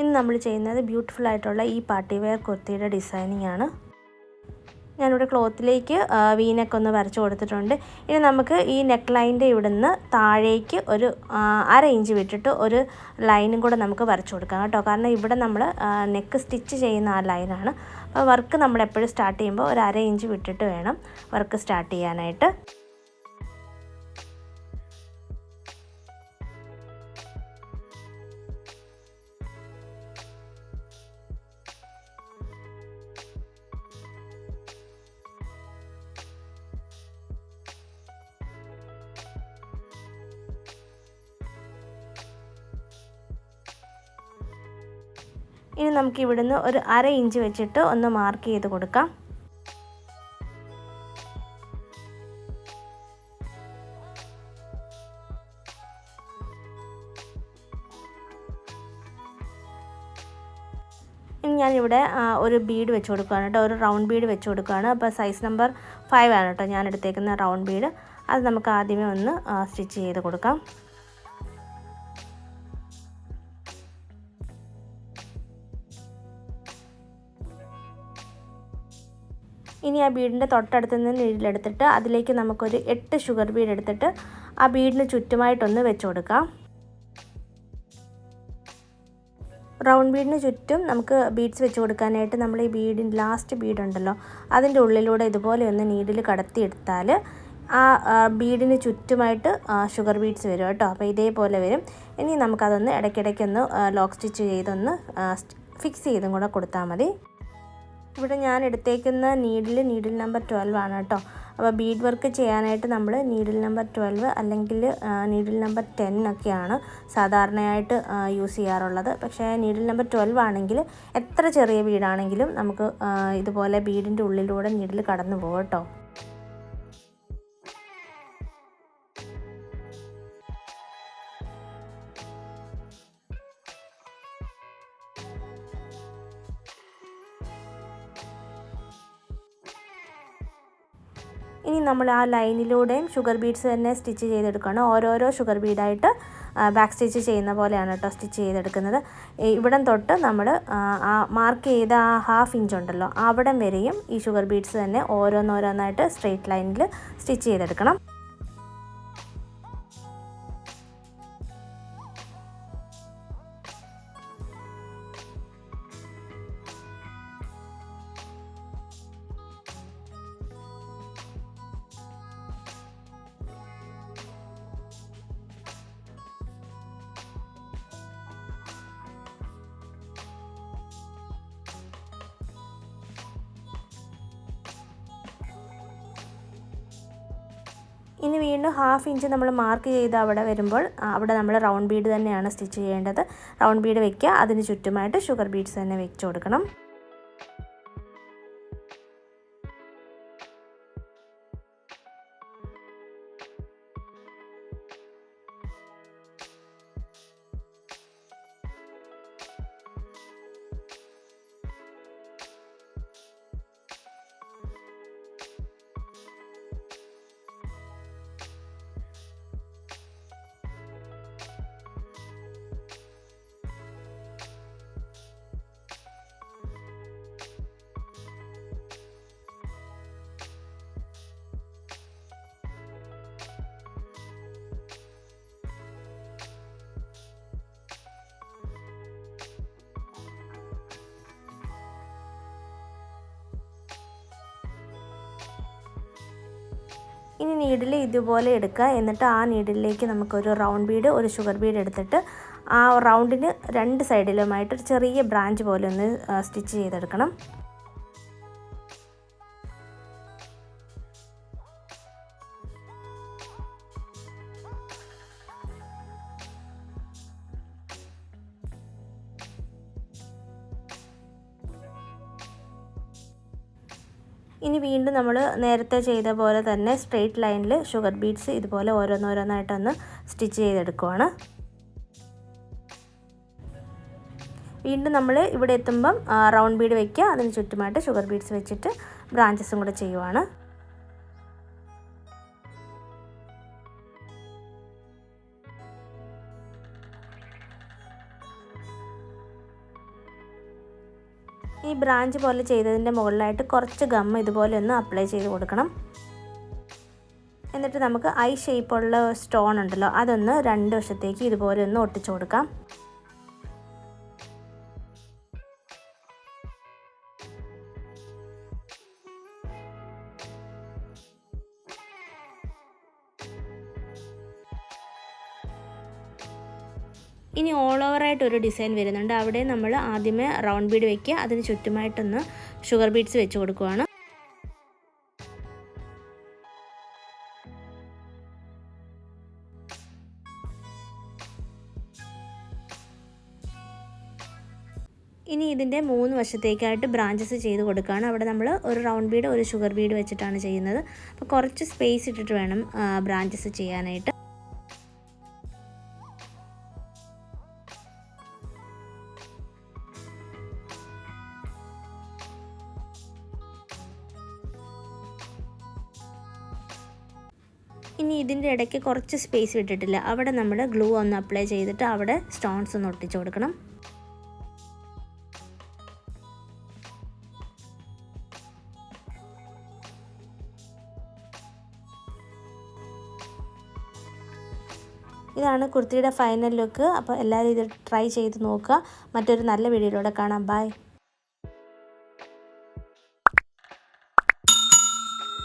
ഇന്ന് നമ്മൾ ചെയ്യുന്നത് ബ്യൂട്ടിഫുൾ ആയിട്ടുള്ള ഈ പാർട്ടി വെയർ കുർത്തിയുടെ ഡിസൈനിങ് ആണ്. ഞാനിവിടെ ക്ലോത്തിലേക്ക് വീനൊക്കെ ഒന്ന് വരച്ച് കൊടുത്തിട്ടുണ്ട്. ഇനി നമുക്ക് ഈ നെക്ക് ലൈന്റെ ഇവിടുന്ന് താഴേക്ക് ഒരു അര ഇഞ്ച് വിട്ടിട്ട് ഒരു ലൈനും കൂടെ നമുക്ക് വരച്ചു കൊടുക്കാം കേട്ടോ. കാരണം ഇവിടെ നമ്മൾ നെക്ക് സ്റ്റിച്ച് ചെയ്യുന്ന ആ ലൈനാണ് അപ്പോൾ വർക്ക് നമ്മൾ എപ്പോഴും സ്റ്റാർട്ട് ചെയ്യുമ്പോൾ ഒരു അര ഇഞ്ച് വിട്ടിട്ട് വേണം വർക്ക് സ്റ്റാർട്ട് ചെയ്യാനായിട്ട്. ഇനി നമുക്ക് ഇവിടുന്ന് ഒരു അര ഇഞ്ച് വെച്ചിട്ട് ഒന്ന് മാർക്ക് ചെയ്ത് കൊടുക്കാം. ഇനി ഞാനിവിടെ ഒരു ബീഡ് വെച്ച് കൊടുക്കുകയാണ് കേട്ടോ. ഒരു റൗണ്ട് ബീഡ് വെച്ച് കൊടുക്കുകയാണ്. അപ്പോൾ സൈസ് നമ്പർ ഫൈവ് ആണ് കേട്ടോ. ഞാൻ എടുത്തേക്കുന്ന റൗണ്ട് ബീഡ് അത് നമുക്ക് ആദ്യമേ ഒന്ന് സ്റ്റിച്ച് ചെയ്ത് കൊടുക്കാം. ഇനി ആ ബീഡിന്റെ തൊട്ടടുത്ത് നിന്ന് നീഴിലെടുത്തിട്ട് അതിലേക്ക് നമുക്കൊരു എട്ട് ഷുഗർ ബീഡ് എടുത്തിട്ട് ആ ബീഡിന് ചുറ്റുമായിട്ടൊന്ന് വെച്ച് കൊടുക്കാം. റൗണ്ട് ബീഡിന് ചുറ്റും നമുക്ക് ബീഡ്സ് വെച്ച് കൊടുക്കാനായിട്ട് നമ്മൾ ഈ ബീഡിന്റെ ലാസ്റ്റ് ബീഡുണ്ടല്ലോ അതിന്റെ ഉള്ളിലൂടെ ഇതുപോലെ ഒന്ന് നീഡിൽ കടത്തിയെടുത്താൽ ആ ബീഡിന് ചുറ്റുമായിട്ട് ഷുഗർ ബീഡ്സ് വരും കേട്ടോ. അപ്പോൾ ഇതേപോലെ വരും. ഇനി നമുക്കതൊന്ന് ഇടയ്ക്കിടയ്ക്കൊന്ന് ലോക്ക് സ്റ്റിച്ച് ചെയ്തൊന്ന് ഫിക്സ് ചെയ്തും കൂടെ കൊടുത്താൽ മതി. ഇവിടെ ഞാൻ എടുത്തേക്കുന്ന നീഡിൽ നീഡിൽ നമ്പർ ട്വൽവ് ആണ് കേട്ടോ. അപ്പോൾ ബീഡ് വർക്ക് ചെയ്യാനായിട്ട് നമ്മൾ നീഡിൽ നമ്പർ ട്വൽവ് അല്ലെങ്കിൽ നീഡിൽ നമ്പർ ടെൻ ഒക്കെയാണ് സാധാരണയായിട്ട് യൂസ് ചെയ്യാറുള്ളത്. പക്ഷേ നീഡിൽ നമ്പർ ട്വൽവ് ആണെങ്കിൽ എത്ര ചെറിയ ബീഡാണെങ്കിലും നമുക്ക് ഇതുപോലെ ബീഡിന്റെ ഉള്ളിലൂടെ നീഡിൽ കടന്നു പോകും കേട്ടോ. ഇനി നമ്മൾ ആ ലൈനിലൂടെയും ഷുഗർ ബീഡ്സ് തന്നെ സ്റ്റിച്ച് ചെയ്തെടുക്കണം. ഓരോരോ ഷുഗർ ബീഡായിട്ട് ബാക്ക് സ്റ്റിച്ച് ചെയ്യുന്ന പോലെയാണ് കേട്ടോ സ്റ്റിച്ച് ചെയ്തെടുക്കുന്നത്. ഇവിടം തൊട്ട് നമ്മൾ ആ മാർക്ക് ചെയ്ത ആ ഹാഫ് ഇഞ്ച് ഉണ്ടല്ലോ അവിടം വരെയും ഈ ഷുഗർ ബീഡ്സ് തന്നെ ഓരോന്നോരോന്നായിട്ട് സ്ട്രെയിറ്റ് ലൈനിൽ സ്റ്റിച്ച് ചെയ്തെടുക്കണം. ഇനി വീണ്ടും ഹാഫ് ഇഞ്ച് നമ്മൾ മാർക്ക് ചെയ്ത് അവിടെ വരുമ്പോൾ അവിടെ നമ്മൾ റൗണ്ട് ബീഡ് തന്നെയാണ് സ്റ്റിച്ച് ചെയ്യേണ്ടത്. റൗണ്ട് ബീഡ് വെക്കുക അതിന് ചുറ്റുമായിട്ട് ഷുഗർ ബീഡ്സ് തന്നെ വെച്ച് കൊടുക്കണം. ഇനി നീഡിൽ ഇതുപോലെ എടുക്കുക. എന്നിട്ട് ആ നീഡിലേക്ക് നമുക്കൊരു റൗണ്ട് ബീഡ് ഒരു ഷുഗർ ബീഡ് എടുത്തിട്ട് ആ റൗണ്ടിന് രണ്ട് സൈഡിലുമായിട്ട് ഒരു ചെറിയ ബ്രാഞ്ച് പോലെ ഒന്ന് സ്റ്റിച്ച് ചെയ്തെടുക്കണം. ഇനി വീണ്ടും നമ്മൾ നേരത്തെ ചെയ്ത പോലെ തന്നെ സ്ട്രെയിറ്റ് ലൈനിൽ ഷുഗർ ബീഡ്സ് ഇതുപോലെ ഓരോന്നോരോന്നായിട്ടൊന്ന് സ്റ്റിച്ച് ചെയ്തെടുക്കുവാണ്. വീണ്ടും നമ്മൾ ഇവിടെ എത്തുമ്പം റൗണ്ട് ബീഡ് വയ്ക്കുക. അതിന് ചുറ്റുമായിട്ട് ഷുഗർ ബീഡ്സ് വെച്ചിട്ട് ബ്രാഞ്ചസും കൂടെ ചെയ്യുവാണ്. ഈ ബ്രാഞ്ച് പോലെ ചെയ്തതിന്റെ മുകളിലായിട്ട് കുറച്ച് ഗം ഇതുപോലെ ഒന്ന് അപ്ലൈ ചെയ്ത് കൊടുക്കണം. എന്നിട്ട് നമുക്ക് ഐ ഷേപ്പുള്ള സ്റ്റോൺ ഉണ്ടല്ലോ അതൊന്ന് രണ്ട് വശത്തേക്ക് ഇതുപോലെ ഒന്ന് ഒട്ടിച്ചു കൊടുക്കാം. ഇനി ഓൾ ഓവറായിട്ട് ഒരു ഡിസൈൻ വരുന്നുണ്ട്. അവിടെ നമ്മൾ ആദ്യമേ റൗണ്ട് ബീഡ് വെക്കുക. അതിന് ചുറ്റുമായിട്ടൊന്ന് ഷുഗർ ബീഡ്സ് വെച്ച് കൊടുക്കുവാണ്. ഇനി ഇതിന്റെ മൂന്ന് വശത്തേക്കായിട്ട് ബ്രാഞ്ചസ് ചെയ്ത് കൊടുക്കുകയാണ്. അവിടെ നമ്മൾ ഒരു റൗണ്ട് ബീഡ് ഒരു ഷുഗർ ബീഡ് വെച്ചിട്ടാണ് ചെയ്യുന്നത്. അപ്പോൾ കുറച്ച് സ്പേസ് ഇട്ടിട്ട് വേണം ബ്രാഞ്ചസ് ചെയ്യാനായിട്ട്. ഇനി ഇതിന്റെ ഇടയ്ക്ക് കുറച്ച് സ്പേസ് വിട്ടിട്ടില്ല. അവിടെ നമ്മൾ ഗ്ലൂ ഒന്ന് അപ്ലൈ ചെയ്തിട്ട് അവിടെ സ്റ്റോൺസ് ഒന്ന് ഒട്ടിച്ചു കൊടുക്കണം. ഇതാണ് കുർത്തിയുടെ ഫൈനൽ ലുക്ക് അപ്പോൾ എല്ലാവരും ഇത് ട്രൈ ചെയ്ത് നോക്കുക. മറ്റൊരു നല്ല വീഡിയോയിലൂടെ കാണാം. ബൈ